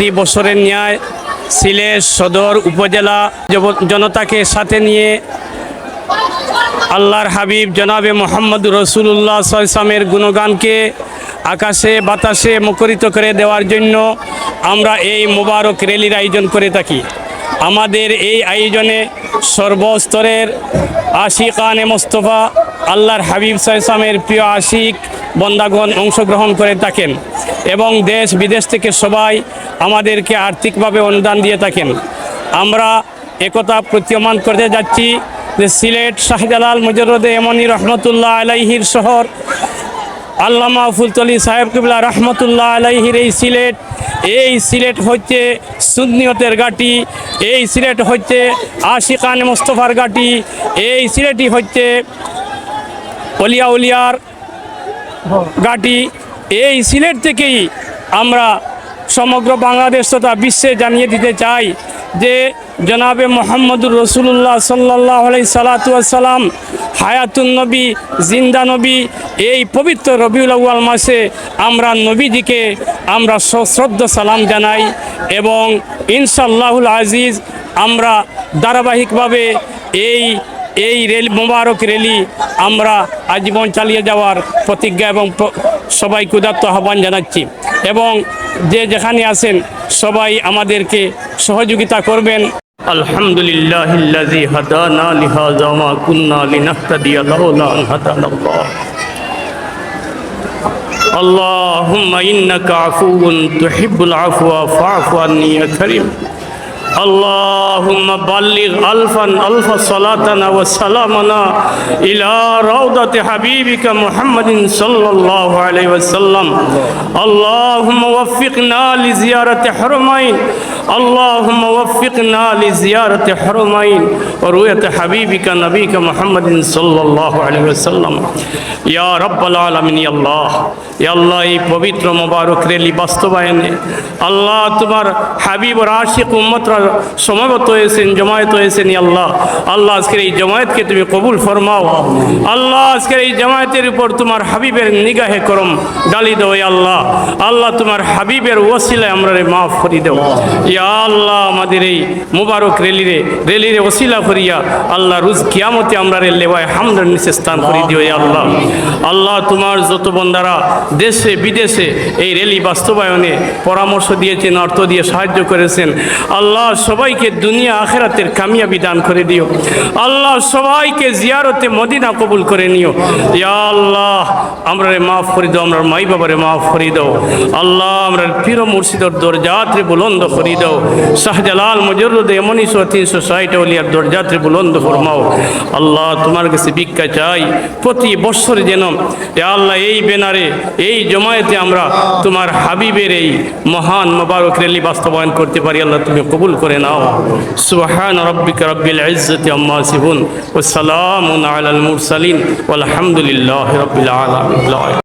প্রতি বছরের ন্যায় সিলেট সদর উপজেলা জনতাকে সাথে নিয়ে আল্লাহর হাবিব জনাবে মোহাম্মদ রসুল্লাহ সাল্লামের গুণগানকে আকাশে, বাতাসে মুখরিত করে দেওয়ার জন্য আমরা এই মোবারক র্যালির আয়োজন করে থাকি। আমাদের এই আয়োজনে সর্বস্তরের আশিক আশিকানে মোস্তফা আল্লাহর হাবিব সাইসামের প্রিয় আশিক বন্দাগণ অংশগ্রহণ করে থাকেন। এবং দেশ বিদেশ থেকে সবাই আমাদেরকে আর্থিকভাবে অনুদান দিয়ে থাকেন। আমরা একথা প্রতীয়মান করতে যাচ্ছি যে সিলেট শাহজালাল মুজরদে এমনি রহমতুল্লাহ আলাইহির শহর। আল্লামা ফুলতলি সাহেব কিবলা রহমতুল্লাহ আলাইহির এই সিলেট। এই সিলেট হচ্ছে সুন্নিয়তের গাটি এই সিলেট হচ্ছে আশিকান মোস্তফার গাটি এই সিলেটই হচ্ছে অলিয়া উলিয়ার গাটি এই সিলেট থেকেই আমরা সমগ্র বাংলাদেশ তথা বিশ্বে জানিয়ে দিতে চাই যে জনাবে মোহাম্মদুর রসুল্লাহ সাল্লাহ আলাই সালাতাম হায়াতুন নবী, জিন্দা নবী, এই পবিত্র রবিউল আউয়াল মাসে আমরা নবীজিকে আমরা সশ্রদ্ধ সালাম জানাই এবং ইনশাল্লাহুল আজিজ আমরা ধারাবাহিকভাবে এই এই রেল, মোবারক র্যালি আমরা আজীবন চালিয়ে যাওয়ার প্রতিজ্ঞা এবং প- সবাইকে উদাত্ত আহ্বান জানাচ্ছি এবং যে যেখানে আছেন সবাই আমাদেরকে সহযোগিতা করবেন আলহামদুলিল্লাহ হাদানা লিহাযা মা কুন্না লিনাহতাদিয়া লাউলা আন হাদানাল্লাহ اللهم إنك عفو تحب العفو فاعف عني يا كريم اللهم بلغ ألفا ألف صلاتنا وسلامنا إلى روضة حبيبك محمد صلى الله عليه وسلم اللهم وفقنا لزيارة حرمين اللهم وفقنا لزيارة حرمين ورؤية حبيبك نبيك محمد صلى الله عليه وسلم يا رب العالمين يا الله يا الله এই পবিত্র মোবারক রেলি বাস্তবায়নে আল্লাহ তোমার হাবিব ও আশিক উম্মতরা সমাগত হয়েছেন, জমায়েত হয়েছেন আল্লাহ। আল্লাহ আজকের এই জমায়েতকে তুমি কবুল ফরমাও। আল্লাহ আজকের এই জমায়েতের উপর তোমার হাবিবের নিগাহে করম ডালি দেও আল্লাহ। আল্লাহ তোমার হাবিবের ওসিলায় আমরা রে মাফ করি দেও। ইয়া আল্লাহ আমাদের এই মুবারক রেলিরে রেলিরে ওসিলা করিয়া আল্লাহ রুজ কিয়ামতে আমরা রে লেওয়ায় হামদার নিচে স্থান করি দিও আল্লাহ। আল্লাহ তোমার যত বন্দারা দেশে, বিদেশে এই রেলি বাস্তবায়নে পরামর্শ দিয়েছেন, অর্থ দিয়ে সাহায্য করেছেন। আল্লাহ সবাইকে দুনিয়া আখেরাতের কামিয়াবি দান করে দিও। আল্লাহ সবাইকে জিয়ারতে মদিনা কবুল করে নিও। ইয়া আল্লাহ, আমরা রে মাফ করে দাও, আমরা মাই বাবারে মাফ করে দাও। আল্লাহ, আমরা পীর মুর্শিদর দরজাত্রে বুলন্দ করে দাও। শাহজালাল মজরুদ এমনই শো তিনশো ষাট অলিয়ার দরজাত্রে বুলন্দ ফরমাও। আল্লাহ, তোমার কাছে ভিক্ষা চাই প্রতি বৎসর যেন। আল্লাহ, এই বেনারে এই জমায়েতে আমরা তোমার হাবিবের এই মহান মোবারক রেলি বাস্তবায়ন করতে পারি। আল্লাহ, তুমি কবুল করে নাও সুবহান রব্বিকা রব্বিল ইজ্জতি আম্মা সিফুন ওয়া সালামুন আলাল মুরসালিন ওয়ালহামদুলিল্লাহি রাব্বিল আলামিন